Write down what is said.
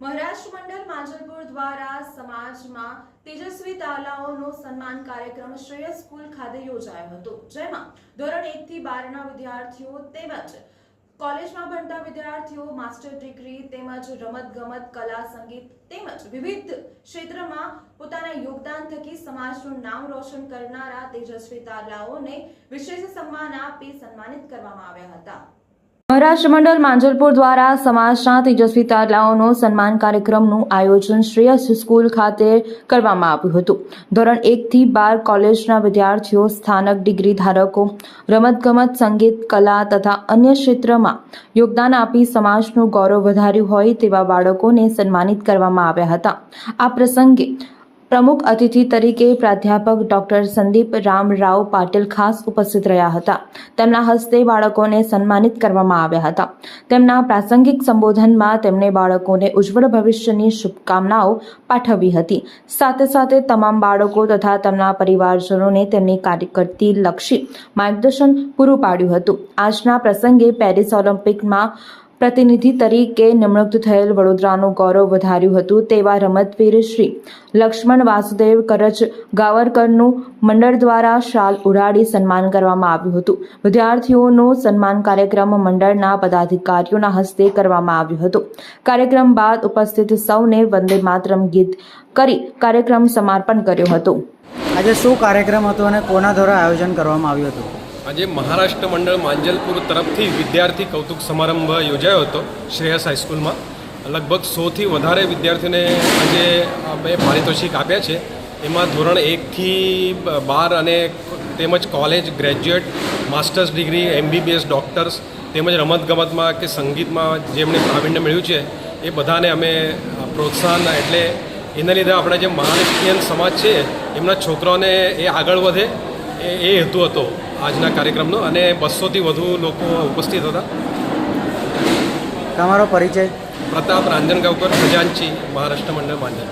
મહારાષ્ટ્ર મંડળ માંજલપુર દ્વારા સમાજમાં તેજસ્વી તાલાઓનો સન્માન કાર્યક્રમ શ્રેયસ સ્કૂલ ખાતે યોજાયો હતો. જેમાં ધોરણ એક થી બારના વિદ્યાર્થીઓ તેમજ કોલેજમાં ભણતા વિદ્યાર્થીઓ, માસ્ટર ડિગ્રી તેમજ રમત ગમત કલા, સંગીત તેમજ વિવિધ ક્ષેત્રમાં પોતાના યોગદાન થકી સમાજનું નામ રોશન કરનારા તેજસ્વી તાલાઓને વિશેષ સન્માન આપી સન્માનિત કરવામાં આવ્યા હતા. મહારાષ્ટ્ર મંડળ માંજલપુર દ્વારા સમાજના તેજસ્વી તારલાઓનો સન્માન કાર્યક્રમનું આયોજન શ્રેયસ સ્કૂલ ખાતે કરવામાં આવ્યું હતું. ધોરણ એકથી બાર કોલેજના વિદ્યાર્થીઓ, સ્થાનક, ડિગ્રી ધારકો, રમતગમત, સંગીત, કલા તથા અન્ય ક્ષેત્રમાં યોગદાન આપી સમાજનું ગૌરવ વધાર્યું હોય તેવા બાળકોને સન્માનિત કરવામાં આવ્યા હતા. આ પ્રસંગે પ્રમુખ અતિથિ તરીકે પ્રાધ્યાપક ડોક્ટર સંદીપ રામ રાવ પાટીલ ખાસ ઉપસ્થિત રહ્યા હતા. તેમના હસ્તે બાળકોને સન્માનિત કરવામાં આવ્યા હતા. તેમના પ્રાસંગિક સંબોધનમાં તેમણે બાળકોને ઉજ્જવળ ભવિષ્યની શુભકામનાઓ પાઠવી હતી. સાથે સાથે તમામ બાળકો તથા તેમના પરિવારજનોને તેમની કારકિર્દી લક્ષી માર્ગદર્શન પૂરું પાડ્યું હતું. આજના પ્રસંગે પેરિસ ઓલિમ્પિકમાં પ્રતિનિધિ તરીકે નિમણૂક થયેલ વડોદરાનું ગૌરવ વધાર્યું હતું તેવા રમતવીર શ્રી લક્ષ્મણ વાસુદેવ કરજ ગાવરકરનું મંડળ દ્વારા શાલ ઉડાડી સન્માન કરવામાં આવ્યું હતું. વિદ્યાર્થીઓનું સન્માન કાર્યક્રમ મંડળના પદાધિકારીઓના હસ્તે કરવામાં આવ્યું હતું. કાર્યક્રમ બાદ ઉપસ્થિત સૌને વંદે માતરમ ગીત કરી કાર્યક્રમ સમાપન કર્યો હતો. આજે શું કાર્યક્રમ હતો અને કોના દ્વારા આયોજન કરવામાં આવ્યું હતું? આજે મહારાષ્ટ્ર મંડળ માંજલપુર તરફથી વિદ્યાર્થી કૌતુક સમારંભ યોજાયો હતો શ્રેયસ હાઈસ્કૂલમાં લગભગ સોથી વધારે વિદ્યાર્થીઓને આજે અમે પારિતોષિક આપ્યા છે. એમાં ધોરણ એકથી બાર અને તેમજ college graduate masters degree MBBS doctors તેમજ રમતગમતમાં કે સંગીતમાં જેમણે પ્રાવીણ્ય મેળવ્યું છે, એ બધાને અમે પ્રોત્સાહન એટલે એના લીધે આપણા જે મહારાષ્ટ્રીયન સમાજ છે, એમના છોકરાઓને એ આગળ વધે એ હેતુ હતો. આજના કાર્યક્રમનો અને બસોથી વધુ લોકો ઉપસ્થિત હતા. તમારો પરિચય? પ્રતાપ રાંજણગાવકર ખજાનચી મહારાષ્ટ્ર મંડળ માંજલ